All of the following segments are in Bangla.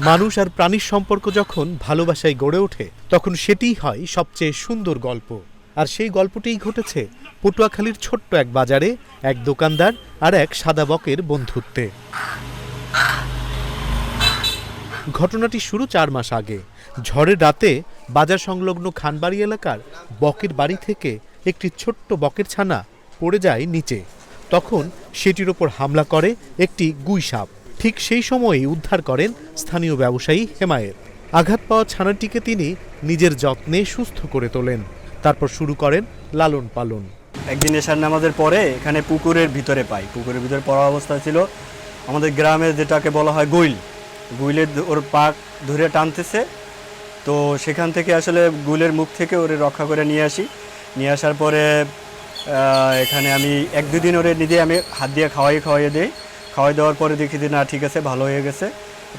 মানুষ আর প্রাণীর সম্পর্ক যখন ভালোবাসায় গড়ে ওঠে, তখন সেটিই হয় সবচেয়ে সুন্দর গল্প। আর সেই গল্পটিই ঘটেছে পটুয়াখালীর ছোট্ট এক বাজারে, এক দোকানদার আর এক সাদা বকের বন্ধুত্বে। ঘটনাটি শুরু চার মাস আগে। ঝড়ের রাতে বাজার সংলগ্ন খানবাড়ি এলাকার বকের বাড়ি থেকে একটি ছোট্ট বকের ছানা পড়ে যায় নিচে। তখন সেটির ওপর হামলা করে একটি গুই সাপ। ঠিক সেই সময়েই উদ্ধার করেন স্থানীয় ব্যবসায়ী হেমায়েত। আঘাত পাওয়া ছানাটিকে তিনি নিজের যত্নে সুস্থ করে তোলেন। তারপর শুরু করেন লালন পালন। একদিন এশার নামাজের পরে এখানে পুকুরের ভিতরে পাই। পুকুরের ভিতরে পড়া অবস্থা ছিল আমাদের গ্রামে যেটাকে বলা হয় গুইল। গুইলের ওর পাক ধরে টানতেছে। তো সেখান থেকে আসলে গুইলের মুখ থেকে ওরে রক্ষা করে নিয়ে আসি। নিয়ে আসার পরে এখানে আমি এক দুদিন ওরে নিজে আমি হাত দিয়ে খাওয়াই খাওয়াইয়ে দিই। খাওয়াই দেওয়ার পরে দেখি যে না, ঠিক আছে, ভালো হয়ে গেছে।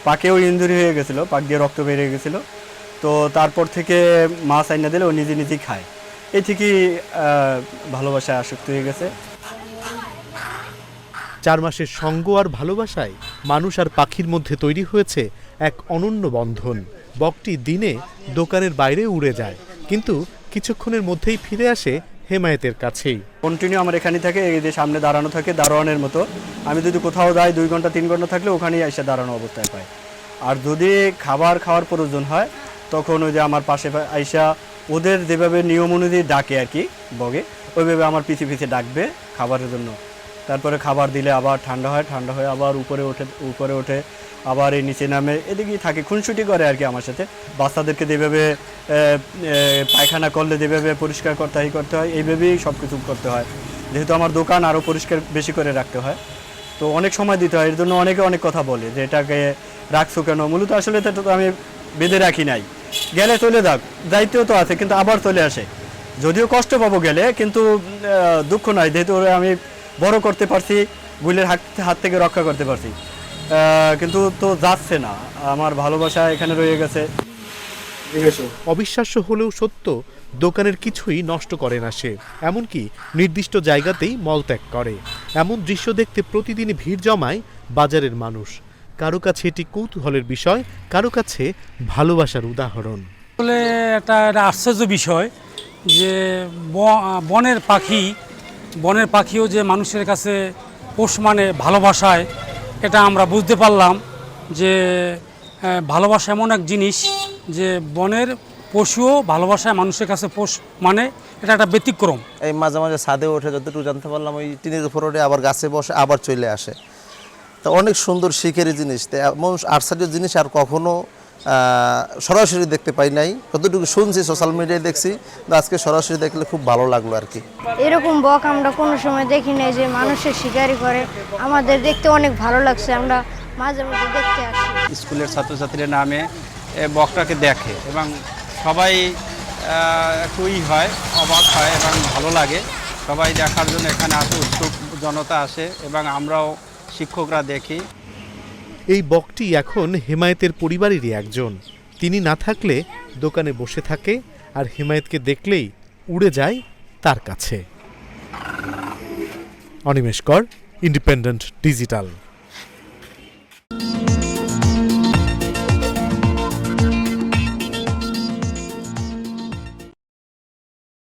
পাকেও ইঞ্জুরি হয়ে গেছিল, পাক দিয়ে রক্ত বেরিয়ে গেছিল। তো তারপর থেকে মাছ আইনা দিলে ও নিজে নিজেই খায়। এই থেকেই ভালোবাসায় আসক্ত হয়ে গেছে। চার মাসের সঙ্গ আর ভালোবাসায় মানুষ আর পাখির মধ্যে তৈরি হয়েছে এক অনন্য বন্ধন। বকটি দিনে দোকানের বাইরে উড়ে যায়, কিন্তু কিছুক্ষণের মধ্যেই ফিরে আসে হেমায়েতের কাছেই। কন্টিনিউ আমার এখানে থাকে, এই যে সামনে দাঁড়ানো থাকে, দারোয়ানের মতো। আমি যদি কোথাও যাই, দুই ঘণ্টা, তিন ঘণ্টা থাকলে ওখানেই এসে দাঁড়ানো অবস্থায় পাই। আর যদি খাবার খাওয়ার প্রয়োজন হয়, তখন ওই যে আমার পাশে আইসা ওদের যেভাবে নিয়ম অনুযায়ী ডাকে আর কি, বগে, ওইভাবে আমার পিছে পিছে ডাকবে খাবারের জন্য। তারপরে খাবার দিলে আবার ঠান্ডা হয়, ঠান্ডা হয়ে আবার উপরে ওঠে উপরে ওঠে। আবার এই নিচে নামে, এদিকেই থাকে, খুনসুটি করে আর কি আমার সাথে। বাচ্চাদেরকে যেভাবে পায়খানা করলে যেভাবে পরিষ্কার করতে হয় করতে হয়, এইভাবেই সব কিছু করতে হয়। যেহেতু আমার দোকান আরও পরিষ্কার বেশি করে রাখতে হয়। তো অনেক সময় দিতে হয়, এর জন্য অনেকে অনেক কথা বলে যে, এটাকে রাখছো কেন? মূলত আসলে এটা তো আমি বেঁধে রাখি নাই। গেলে চলে যাক দায়িত্ব তো আছে, কিন্তু আবার চলে আসে। যদিও কষ্ট পাবো গেলে, কিন্তু দুঃখ নয়, যেহেতু আমি বড় করতে পারছি, গুলের হাত হাত থেকে রক্ষা করতে পারছি। কিন্তু তো যাচ্ছে না। আমার ভালোবাসা এখানে রয়ে গেছে। অবিশ্বাস্য হলেও সত্য দোকানের কিছুই নষ্ট করে না সে। এমনকি নির্দিষ্ট জায়গাতেই মলত্যাগ করে। এমন দৃশ্য দেখতে প্রতিদিনই ভিড় জমায় বাজারের মানুষ। কারও কাছে এটি কৌতূহলের বিষয় কারও কাছে ভালোবাসার উদাহরণ। আসলে এটা একটা আশ্চর্য বিষয় যে ব- বনের পাখি বনের পাখিও যে মানুষের কাছে পোষ মানে ভালোবাসায় এটা আমরা বুঝতে পারলাম যে ভালোবাসা এমন এক জিনিস যে বনের পশুও ভালোবাসায় মানুষের কাছে পোষ মানে এটা একটা ব্যতিক্রম। এই মাঝে মাঝে ছাদে ওঠে যতটুকু জানতে পারলাম, ওই টিনের উপর ওঠে আবার গাছে বসে আবার চলে আসে। তো অনেক সুন্দর শিখের জিনিস। তো এমন আশ্চর্য জিনিস আর কখনো সরাসরি দেখতে পাই নাই। যতটুকু শুনছি সোশ্যাল মিডিয়ায় দেখছি তো আজকে সরাসরি দেখলে খুব ভালো লাগল আর কি। এরকম বক আমরা কোনো সময় দেখি নাই যে মানুষের শিকারি করে। আমাদের দেখতে অনেক ভালো লাগছে আমরা মাঝে মাঝে দেখতে আসি। স্কুলের ছাত্রছাত্রীরা নামে এ বকটাকে দেখে এবং সবাই একটুই হয় অবাক হয় এবং ভালো লাগে। সবাই দেখার জন্য এখানে আসে উৎসুক জনতা আসে এবং আমরাও শিক্ষকরা দেখি। এই বকটি এখন হেমায়েতের পরিবারেরই একজন। তিনি না থাকলে দোকানে বসে থাকে আর হেমায়েতকে দেখলেই উড়ে যায় তার কাছে। অনিমেষ কর ইন্ডিপেন্ডেন্ট ডিজিটাল